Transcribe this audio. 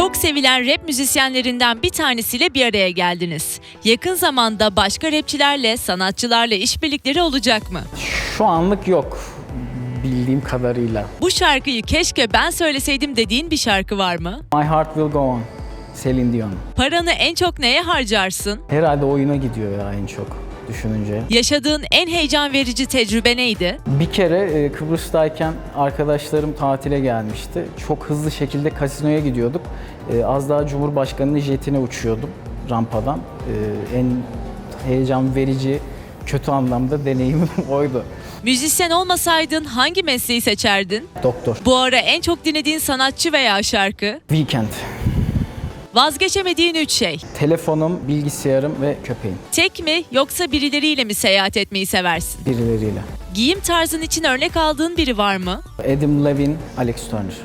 Çok sevilen rap müzisyenlerinden bir tanesiyle bir araya geldiniz. Yakın zamanda başka rapçilerle, sanatçılarla işbirlikleri olacak mı? Şu anlık yok bildiğim kadarıyla. Bu şarkıyı keşke ben söyleseydim dediğin bir şarkı var mı? My Heart Will Go On. Celine Dion. Paranı en çok neye harcarsın? Herhalde oyuna gidiyor ya en çok düşününce. Yaşadığın en heyecan verici tecrübe neydi? Bir kere e, Kıbrıs'tayken arkadaşlarım tatile gelmişti. Çok hızlı şekilde kasinoya gidiyorduk. E, Az daha Cumhurbaşkanı'nın jetine uçuyordum rampadan. E, En heyecan verici, kötü anlamda deneyimim oydu. Müzisyen olmasaydın hangi mesleği seçerdin? Doktor. Bu ara en çok dinlediğin sanatçı veya şarkı? Weekend. Vazgeçemediğin üç şey. Telefonum, bilgisayarım ve köpeğim. Tek mi yoksa birileriyle mi seyahat etmeyi seversin? Birileriyle. Giyim tarzın için örnek aldığın biri var mı? Adam Levine, Alex Turner.